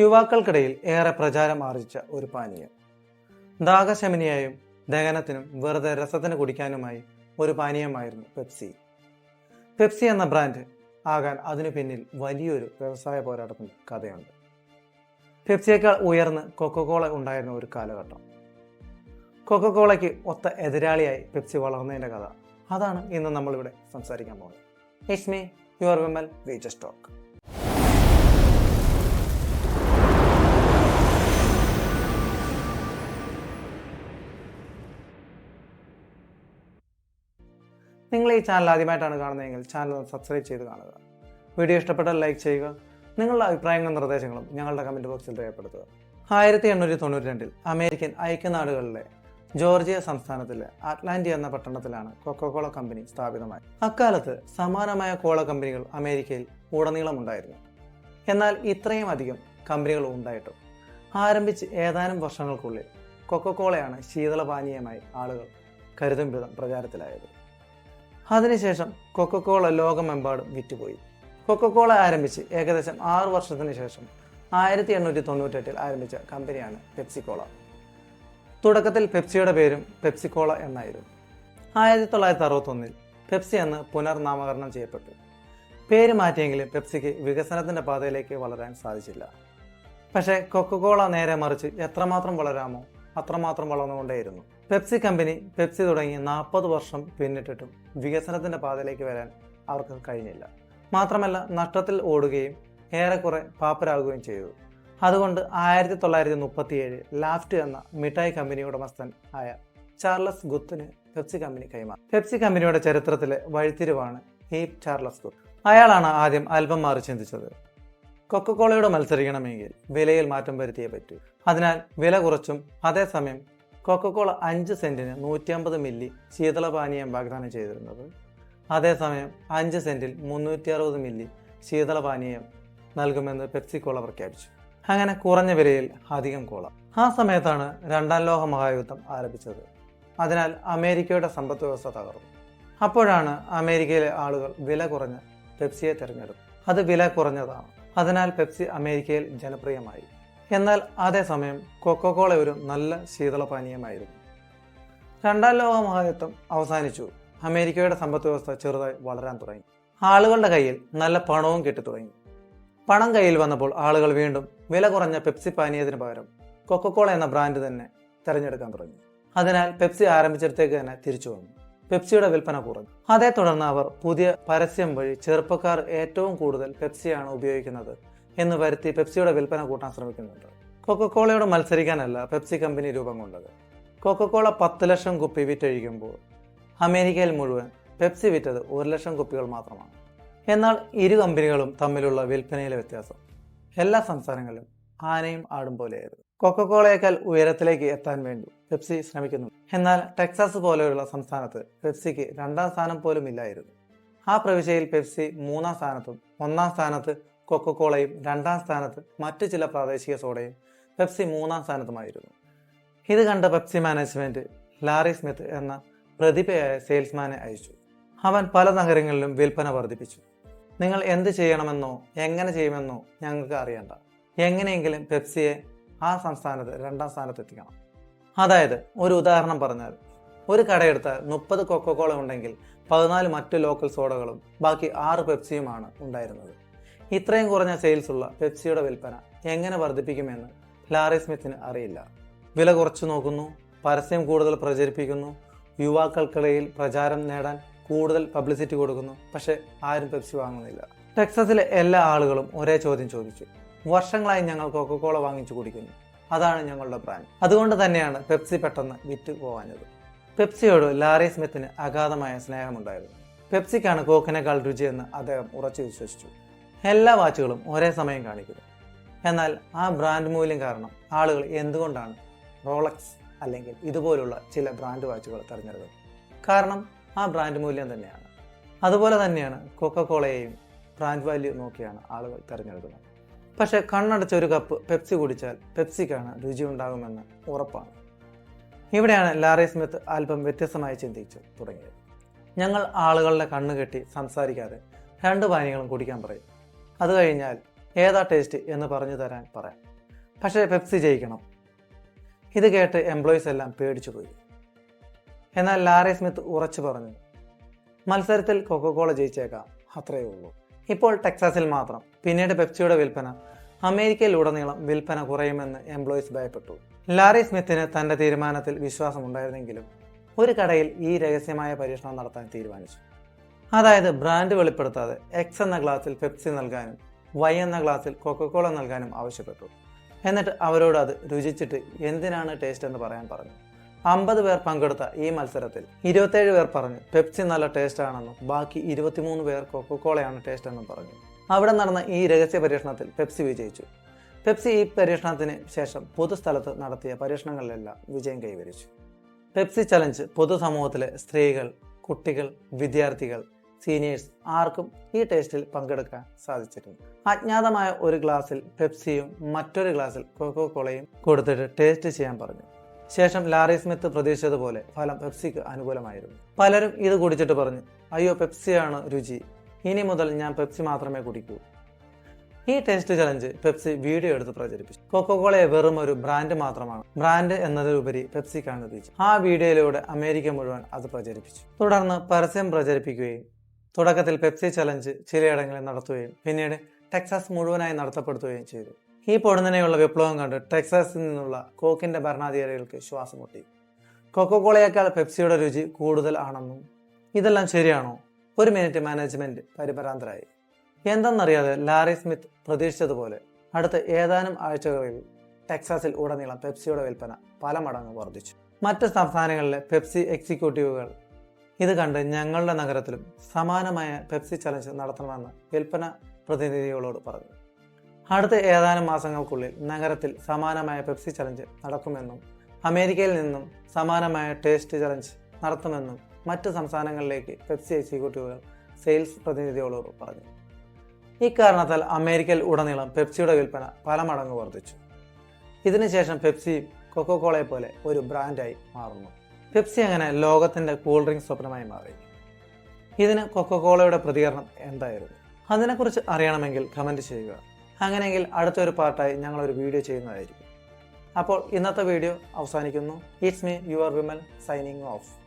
യുവാക്കൾക്കിടയിൽ ഏറെ പ്രചാരം ആർജിച്ച ഒരു പാനീയം. ദാഹശമനിയായും ദഹനത്തിനും വെറുതെ രസത്തിന് കുടിക്കാനുമായി ഒരു പാനീയമായിരുന്നു പെപ്സി. പെപ്സി എന്ന ബ്രാൻഡ് ആകാൻ അതിനു പിന്നിൽ വലിയൊരു വ്യവസായ പോരാട്ടത്തിന്റെ കഥയുണ്ട്. പെപ്സിയേക്കാൾ ഉയർന്ന് കൊക്കക്കോള ഉണ്ടായിരുന്ന ഒരു കാലഘട്ടം. കൊക്കക്കോളയ്ക്ക് ഒത്ത എതിരാളിയായി പെപ്സി വളർന്നതിന്റെ കഥ. അതാണ് ഇന്ന് നമ്മളിവിടെ സംസാരിക്കാൻ പോകുന്നത്. It's me your Vimal we just talk നിങ്ങൾ ഈ ചാനൽ ആദ്യമായിട്ടാണ് കാണുന്നതെങ്കിൽ ചാനൽ സബ്സ്ക്രൈബ് ചെയ്ത് കാണുക. വീഡിയോ ഇഷ്ടപ്പെട്ടാൽ ലൈക്ക് ചെയ്യുക. നിങ്ങളുടെ അഭിപ്രായങ്ങളും നിർദ്ദേശങ്ങളും ഞങ്ങളുടെ കമന്റ് ബോക്സിൽ രേഖപ്പെടുത്തുക. ആയിരത്തി എണ്ണൂറ്റി തൊണ്ണൂറ്റി രണ്ടിൽ അമേരിക്കൻ ഐക്യനാടുകളിലെ ജോർജിയ സംസ്ഥാനത്തിലെ അറ്റ്ലാന്റി എന്ന പട്ടണത്തിലാണ് കൊക്കോകോള കമ്പനി സ്ഥാപിതമായത് അക്കാലത്ത് സമാനമായ കോള കമ്പനികൾ അമേരിക്കയിൽ ഉടനീളം ഉണ്ടായിരുന്നു. എന്നാൽ ഇത്രയും അധികം കമ്പനികൾ ഉണ്ടായിട്ടും ആരംഭിച്ച് ഏതാനും വർഷങ്ങൾക്കുള്ളിൽ കൊക്കോകോളയാണ് ശീതളപാനീയമായി ആളുകൾ കരുതും വിധം പ്രചാരത്തിലായത്. അതിനുശേഷം കൊക്കക്കോള ലോകമെമ്പാടും വിറ്റുപോയി. കൊക്കക്കോള ആരംഭിച്ച് ഏകദേശം ആറ് വർഷത്തിന് ശേഷം ആയിരത്തി എണ്ണൂറ്റി തൊണ്ണൂറ്റെട്ടിൽ ആരംഭിച്ച കമ്പനിയാണ് പെപ്സിക്കോള തുടക്കത്തിൽ പെപ്സിയുടെ പേരും പെപ്സിക്കോള എന്നായിരുന്നു. ആയിരത്തി തൊള്ളായിരത്തി അറുപത്തൊന്നിൽ പെപ്സി എന്ന് പുനർനാമകരണം ചെയ്യപ്പെട്ടു. പേര് മാറ്റിയെങ്കിലും പെപ്സിക്ക് വികസനത്തിന്റെ പാതയിലേക്ക് വളരാൻ സാധിച്ചില്ല. പക്ഷേ കൊക്കക്കോള നേരെ മറിച്ച് എത്രമാത്രം വളരാമോ അത്രമാത്രം വളർന്നുകൊണ്ടേയിരുന്നു. പെപ്സി കമ്പനി പെപ്സി തുടങ്ങി നാൽപ്പത് വർഷം പിന്നിട്ടിട്ടും വികസനത്തിന്റെ പാതയിലേക്ക് വരാൻ അവർക്ക് കഴിഞ്ഞില്ല. മാത്രമല്ല നഷ്ടത്തിൽ ഓടുകയും ഏറെക്കുറെ പാപ്പരാകുകയും ചെയ്തു. അതുകൊണ്ട് ആയിരത്തി തൊള്ളായിരത്തി മുപ്പത്തിയേഴ് ലാഫ്റ്റ് എന്ന മിഠായി കമ്പനി ഉടമസ്ഥൻ ആയ ചാർലസ് ഗുത്തിന് പെപ്സി കമ്പനി കൈമാറി. പെപ്സി കമ്പനിയുടെ ചരിത്രത്തിലെ വഴിത്തിരിവാണ് ഈ ചാർലസ് ഗുത്ത്. അയാളാണ് ആദ്യം അല്പം മാറി ചിന്തിച്ചത്. കൊക്കക്കോളയോട് മത്സരിക്കണമെങ്കിൽ വിലയിൽ മാറ്റം വരുത്തിയേ പറ്റൂ. അതിനാൽ വില കുറച്ചും അതേസമയം കൊക്കക്കോള അഞ്ച് സെന്റിന് നൂറ്റി അമ്പത് മില്ലി ശീതളപാനീയം വാഗ്ദാനം ചെയ്തിരുന്നത്. അതേസമയം അഞ്ച് സെന്റിൽ മുന്നൂറ്റി അറുപത് മില്ലി ശീതളപാനീയം നൽകുമെന്ന് പെപ്സിക്കോള പ്രഖ്യാപിച്ചു. അങ്ങനെ കുറഞ്ഞ വിലയിൽ അധികം കോള. ആ സമയത്താണ് രണ്ടാം ലോക മഹായുദ്ധം ആരംഭിച്ചത്. അതിനാൽ അമേരിക്കയുടെ സമ്പദ് വ്യവസ്ഥ തകർന്നു. അപ്പോഴാണ് അമേരിക്കയിലെ ആളുകൾ വില കുറഞ്ഞ പെപ്സിയെ തിരഞ്ഞെടുത്തത്. അത് വില കുറഞ്ഞതാണ്. അതിനാൽ പെപ്സി അമേരിക്കയിൽ ജനപ്രിയമായി. എന്നാൽ അതേസമയം കൊക്കോകോള ഒരു നല്ല ശീതളപാനീയമായിരുന്നു. രണ്ടാം ലോക മഹായുദ്ധം അവസാനിച്ചു. അമേരിക്കയുടെ സമ്പദ് വ്യവസ്ഥ ചെറുതായി വളരാൻ തുടങ്ങി. ആളുകളുടെ കയ്യിൽ നല്ല പണവും കിട്ടി തുടങ്ങി. പണം കയ്യിൽ വന്നപ്പോൾ ആളുകൾ വീണ്ടും വില കുറഞ്ഞ പെപ്സി പാനീയത്തിന് പകരം കൊക്കോകോള എന്ന ബ്രാൻഡ് തന്നെ തിരഞ്ഞെടുക്കാൻ തുടങ്ങി. അതിനാൽ പെപ്സി ആരംഭിച്ചിടത്തേക്ക് തന്നെ തിരിച്ചു വന്നു. പെപ്സിയുടെ വിൽപ്പന കുറഞ്ഞു. അതേ തുടർന്ന് അവർ പുതിയ പരസ്യം വഴി ചെറുപ്പക്കാർ ഏറ്റവും കൂടുതൽ പെപ്സിയാണ് ഉപയോഗിക്കുന്നത് എന്ന് വരുത്തി പെപ്സിയുടെ വിൽപ്പന കൂട്ടാൻ ശ്രമിക്കുന്നുണ്ട്. കൊക്കക്കോളയോട് മത്സരിക്കാനല്ല പെപ്സി കമ്പനി രൂപം കൊണ്ടത്. കൊക്കക്കോള പത്ത് ലക്ഷം കുപ്പി വിറ്റഴിക്കുമ്പോൾ അമേരിക്കയിൽ മുഴുവൻ പെപ്സി വിറ്റത് ഒരു ലക്ഷം കുപ്പികൾ മാത്രമാണ്. എന്നാൽ ഇരു കമ്പനികളും തമ്മിലുള്ള വിൽപ്പനയിലെ വ്യത്യാസം. എല്ലാ സംസ്ഥാനങ്ങളിലും ആനയും ആടും പോലെയായിരുന്നു. കൊക്കക്കോളയേക്കാൾ ഉയരത്തിലേക്ക് എത്താൻ വേണ്ടി പെപ്സി ശ്രമിക്കുന്നു എന്നാൽ ടെക്സാസ് പോലെയുള്ള സംസ്ഥാനത്ത് പെപ്സിക്ക് രണ്ടാം സ്ഥാനം പോലും ഇല്ലായിരുന്നു. ആ പ്രവിശ്യയിൽ പെപ്സി മൂന്നാം സ്ഥാനത്തും ഒന്നാം സ്ഥാനത്ത് കൊക്കക്കോളയും രണ്ടാം സ്ഥാനത്ത് മറ്റു ചില പ്രാദേശിക സോഡയും പെപ്സി മൂന്നാം സ്ഥാനത്തുമായിരുന്നു. ഇത് കണ്ട പെപ്സി മാനേജ്മെന്റ് ലാറി സ്മിത്ത് എന്ന പ്രതിഭയായ സെയിൽസ്മാനെ അയച്ചു. അവൻ പല നഗരങ്ങളിലും വിൽപ്പന വർദ്ധിപ്പിച്ചു. നിങ്ങൾ എന്ത് ചെയ്യണമെന്നോ എങ്ങനെ ചെയ്യുമെന്നോ ഞങ്ങൾക്ക് അറിയണ്ട. എങ്ങനെയെങ്കിലും പെപ്സിയെ ആ സംസ്ഥാനത്ത് രണ്ടാം സ്ഥാനത്ത് എത്തിക്കണം അതായത് ഒരു ഉദാഹരണം പറഞ്ഞാൽ ഒരു കടയെടുത്താൽ മുപ്പത് കൊക്കോകോള ഉണ്ടെങ്കിൽ പതിനാല് മറ്റു ലോക്കൽ സോഡകളും ബാക്കി ആറ് പെപ്സിയുമാണ് ഉണ്ടായിരുന്നത്. ഇത്രയും കുറഞ്ഞ സെയിൽസ് ഉള്ള പെപ്സിയുടെ വിൽപ്പന എങ്ങനെ വർദ്ധിപ്പിക്കുമെന്ന് ലാറി സ്മിത്തിന് അറിയില്ല. വില കുറച്ചു നോക്കുന്നു പരസ്യം കൂടുതൽ പ്രചരിപ്പിക്കുന്നു യുവാക്കൾക്കിടയിൽ പ്രചാരം നേടാൻ കൂടുതൽ പബ്ലിസിറ്റി കൊടുക്കുന്നു പക്ഷെ ആരും പെപ്സി വാങ്ങുന്നില്ല. ടെക്സസിലെ എല്ലാ ആളുകളും ഒരേ ചോദ്യം ചോദിച്ചു. വർഷങ്ങളായി ഞങ്ങൾ കൊക്കക്കോള വാങ്ങിച്ചു കുടിക്കുന്നു. അതാണ് ഞങ്ങളുടെ ബ്രാൻഡ് അതുകൊണ്ട് തന്നെയാണ് പെപ്സി പെട്ടെന്ന് വിറ്റ് പോവാഞ്ഞത് പെപ്സിയോട് ലാറി സ്മിത്തിന് അഗാധമായ സ്നേഹമുണ്ടായിരുന്നു. പെപ്സിക്കാണ് കോക്കിനേക്കാൾ രുചിയെന്ന് അദ്ദേഹം ഉറച്ചു വിശ്വസിച്ചു. എല്ലാ വാച്ചുകളും ഒരേ സമയം കാണിക്കുന്നു. എന്നാൽ ആ ബ്രാൻഡ് മൂല്യം കാരണം ആളുകൾ എന്തുകൊണ്ടാണ് റോളക്സ് അല്ലെങ്കിൽ ഇതുപോലുള്ള ചില ബ്രാൻഡ് വാച്ചുകൾ തിരഞ്ഞെടുക്കുന്നത് കാരണം ആ ബ്രാൻഡ് മൂല്യം തന്നെയാണ്. അതുപോലെ തന്നെയാണ് കൊക്കക്കോളയെയും ബ്രാൻഡ് വാല്യൂ നോക്കിയാണ് ആളുകൾ തിരഞ്ഞെടുക്കുന്നത്. പക്ഷേ കണ്ണടച്ച ഒരു കപ്പ് പെപ്സി കുടിച്ചാൽ പെപ്സിക്കാണ് രുചി ഉണ്ടാകുമെന്ന് ഉറപ്പാണ്. ഇവിടെയാണ് ലാറി സ്മിത്ത് അല്പം വ്യത്യസ്തമായി ചിന്തിച്ചു തുടങ്ങിയത്. ഞങ്ങൾ ആളുകളുടെ കണ്ണ് കെട്ടി സംസാരിക്കാതെ രണ്ട് പാനീയങ്ങളും കുടിക്കാൻ പറയും. അത് കഴിഞ്ഞാൽ ഏതാ ടേസ്റ്റ് എന്ന് പറഞ്ഞു തരാൻ പറയാം. പക്ഷേ പെപ്സി ജയിക്കണം. ഇത് കേട്ട് എംപ്ലോയീസ് എല്ലാം പേടിച്ചു പോയി. എന്നാൽ ലാറി സ്മിത്ത് ഉറച്ചു പറഞ്ഞു മത്സരത്തിൽ കൊക്കോകോള ജയിച്ചേക്കാം അത്രയേ ഉള്ളൂ. ഇപ്പോൾ ടെക്സാസിൽ മാത്രം. പിന്നീട് പെപ്സിയുടെ വിൽപ്പന അമേരിക്കയിലുടനീളം വിൽപ്പന കുറയുമെന്ന് എംപ്ലോയീസ് ഭയപ്പെട്ടു. ലാറി സ്മിത്തിന് തന്റെ തീരുമാനത്തിൽ വിശ്വാസമുണ്ടായിരുന്നെങ്കിലും ഒരു കടയിൽ ഈ രഹസ്യമായ പരീക്ഷണം നടത്താൻ തീരുമാനിച്ചു. അതായത് ബ്രാൻഡ് വെളിപ്പെടുത്താതെ എക്സ് എന്ന ഗ്ലാസിൽ പെപ്സി നൽകാനും വൈ എന്ന ഗ്ലാസിൽ കൊക്കക്കോള നൽകാനും ആവശ്യപ്പെട്ടു. എന്നിട്ട് അവരോട് അത് രുചിച്ചിട്ട് എന്തിനാണ് ടേസ്റ്റ് എന്ന് പറയാൻ പറഞ്ഞു. അമ്പത് പേർ പങ്കെടുത്ത ഈ മത്സരത്തിൽ ഇരുപത്തേഴ് പേർ പറഞ്ഞു പെപ്സി നല്ല ടേസ്റ്റ് ആണെന്നും ബാക്കി ഇരുപത്തിമൂന്ന് പേർ കൊക്കക്കോളയാണ് ടേസ്റ്റ് എന്നും പറഞ്ഞു. അവിടെ നടന്ന ഈ രഹസ്യ പരീക്ഷണത്തിൽ പെപ്സി വിജയിച്ചു. പെപ്സി ഈ പരീക്ഷണത്തിന് ശേഷം പൊതുസ്ഥലത്ത് നടത്തിയ പരീക്ഷണങ്ങളിലെല്ലാം വിജയം കൈവരിച്ചു. പെപ്സി ചലഞ്ച് പൊതുസമൂഹത്തിലെ സ്ത്രീകൾ കുട്ടികൾ വിദ്യാർത്ഥികൾ സീനിയേഴ്സ് ആർക്കും ഈ ടേസ്റ്റിൽ പങ്കെടുക്കാൻ സാധിച്ചിട്ടുണ്ട്. അജ്ഞാതമായ ഒരു ഗ്ലാസ്സിൽ പെപ്സിയും മറ്റൊരു ഗ്ലാസ്സിൽ കൊക്കോ കോളയും കൊടുത്തിട്ട് ടേസ്റ്റ് ചെയ്യാൻ പറഞ്ഞു. ശേഷം ലാറി സ്മിത്ത് പ്രതീക്ഷിച്ചതുപോലെ ഫലം പെപ്സിക്ക് അനുകൂലമായിരുന്നു. പലരും ഇത് കുടിച്ചിട്ട് പറഞ്ഞു അയ്യോ പെപ്സിയാണ് രുചി. ഇനി മുതൽ ഞാൻ പെപ്സി മാത്രമേ കുടിക്കൂ. ഈ ടേസ്റ്റ് ചലഞ്ച് പെപ്സി വീഡിയോ എടുത്ത് പ്രചരിപ്പിച്ചു. കൊക്കോകോളയെ വെറും ഒരു ബ്രാൻഡ് മാത്രമാണ്. ബ്രാൻഡ് എന്നതിലുപരി പെപ്സിക്കാണ് രുചി. ആ വീഡിയോയിലൂടെ അമേരിക്ക മുഴുവൻ അത് പ്രചരിപ്പിച്ചു. തുടർന്ന് പരസ്യം പ്രചരിപ്പിക്കുകയും തുടക്കത്തിൽ പെപ്സി ചലഞ്ച് ചിലയിടങ്ങളിൽ നടത്തുകയും പിന്നീട് ടെക്സാസ് മുഴുവനായി നടത്തപ്പെടുത്തുകയും ചെയ്തു. ഈ പൊടുന്നനെയുള്ള വിപ്ലവം കണ്ട് ടെക്സാസിൽ നിന്നുള്ള കോക്കിന്റെ ഭരണാധികാരികൾക്ക് ശ്വാസം മുട്ടി. കൊക്കോകോളയേക്കാൾ പെപ്സിയുടെ രുചി കൂടുതൽ ആണെന്നും ഇതെല്ലാം ശരിയാണോ? ഒരു മിനിറ്റ് മാനേജ്മെന്റ് പരിഭ്രാന്തരായി. എന്തെന്നറിയാതെ ലാറി സ്മിത്ത് പ്രതീക്ഷിച്ചതുപോലെ അടുത്ത ഏതാനും ആഴ്ചകളിൽ ടെക്സാസിൽ ഉടനീളം പെപ്സിയുടെ വിൽപ്പന പല മടങ്ങ് വർദ്ധിച്ചു. മറ്റ് സംസ്ഥാനങ്ങളിലെ പെപ്സി എക്സിക്യൂട്ടീവുകൾ ഇത് കണ്ട് ഞങ്ങളുടെ നഗരത്തിലും സമാനമായ പെപ്സി ചലഞ്ച് നടത്തണമെന്ന് വിൽപ്പന പ്രതിനിധികളോട് പറഞ്ഞു. അടുത്ത ഏതാനും മാസങ്ങൾക്കുള്ളിൽ നഗരത്തിൽ സമാനമായ പെപ്സി ചലഞ്ച് നടക്കുമെന്നും അമേരിക്കയിൽ നിന്നും സമാനമായ ടേസ്റ്റ് ചലഞ്ച് നടത്തുമെന്നും മറ്റ് സംസ്ഥാനങ്ങളിലേക്ക് പെപ്സി എക്സിക്യൂട്ടീവുകൾ സെയിൽസ് പ്രതിനിധികളോട് പറഞ്ഞു. ഇക്കാരണത്താൽ അമേരിക്കയിൽ ഉടനീളം പെപ്സിയുടെ വിൽപ്പന പല മടങ്ങ് വർദ്ധിച്ചു. ഇതിനുശേഷം പെപ്സി കൊക്കോകോളയെ പോലെ ഒരു ബ്രാൻഡായി മാറുന്നു. പെപ്സി അങ്ങനെ ലോകത്തിന്റെ കൂൾ ഡ്രിങ്ക് സ്വപ്നമായി മാറി. ഇതിന് കൊക്കോകോളയുടെ പ്രതികരണം എന്തായിരുന്നു? അതിനെക്കുറിച്ച് അറിയണമെങ്കിൽ കമന്റ് ചെയ്യുക. അങ്ങനെയെങ്കിൽ അടുത്തൊരു പാർട്ടായി ഞങ്ങളൊരു വീഡിയോ ചെയ്യുന്നതായിരിക്കും. അപ്പോൾ ഇന്നത്തെ വീഡിയോ അവസാനിക്കുന്നു. It's me your Vimal signing off